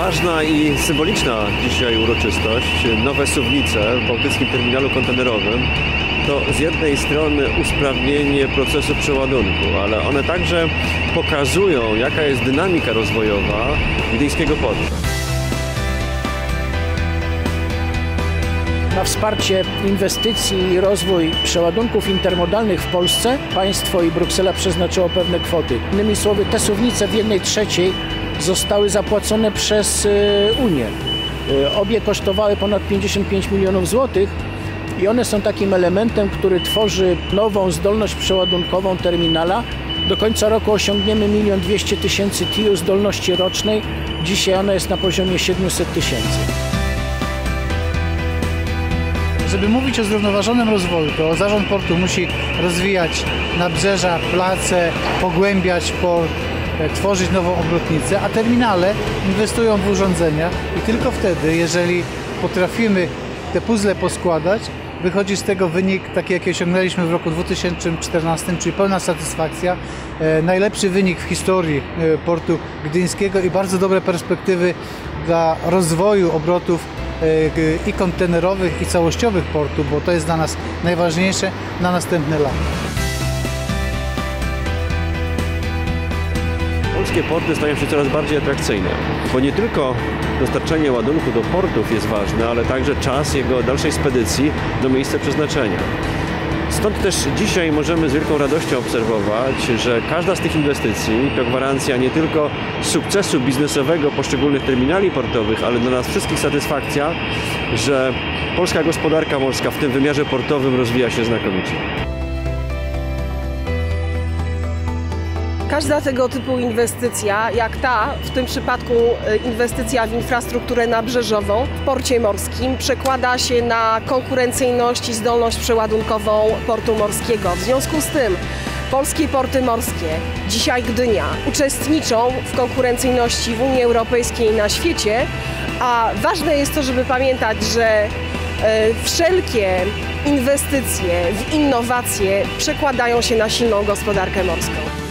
ważna i symboliczna dzisiaj uroczystość. Nowe suwnice w Bałtyckim Terminalu Kontenerowym to z jednej strony usprawnienie procesu przeładunku, ale one także pokazują, jaka jest dynamika rozwojowa gdyńskiego portu. Na wsparcie inwestycji i rozwój przeładunków intermodalnych w Polsce państwo i Bruksela przeznaczyło pewne kwoty. Innymi słowy, te suwnice w jednej trzeciej zostały zapłacone przez y, Unię. Y, Obie kosztowały ponad 55 milionów złotych i one są takim elementem, który tworzy nową zdolność przeładunkową terminala. Do końca roku osiągniemy 1 200 tysięcy TIU zdolności rocznej. Dzisiaj ona jest na poziomie 700 tysięcy. Żeby mówić o zrównoważonym rozwoju, to zarząd portu musi rozwijać nabrzeża, place, pogłębiać port, e, tworzyć nową obrotnicę, a terminale inwestują w urządzenia i tylko wtedy, jeżeli potrafimy te puzzle poskładać, wychodzi z tego wynik taki, jaki osiągnęliśmy w roku 2014, czyli pełna satysfakcja, e, najlepszy wynik w historii e, portu gdyńskiego i bardzo dobre perspektywy dla rozwoju obrotów i kontenerowych, i całościowych portu, bo to jest dla nas najważniejsze na następne lata. Polskie porty stają się coraz bardziej atrakcyjne, bo nie tylko dostarczanie ładunku do portów jest ważne, ale także czas jego dalszej spedycji do miejsca przeznaczenia. Stąd też dzisiaj możemy z wielką radością obserwować, że każda z tych inwestycji to gwarancja nie tylko sukcesu biznesowego poszczególnych terminali portowych, ale dla nas wszystkich satysfakcja, że polska gospodarka morska w tym wymiarze portowym rozwija się znakomicie. Każda tego typu inwestycja, jak ta, w tym przypadku e, inwestycja w infrastrukturę nabrzeżową w porcie morskim, przekłada się na konkurencyjność i zdolność przeładunkową portu morskiego. W związku z tym polskie porty morskie, dzisiaj Gdynia, uczestniczą w konkurencyjności w Unii Europejskiej i na świecie, a ważne jest to, żeby pamiętać, że e, wszelkie inwestycje w innowacje przekładają się na silną gospodarkę morską.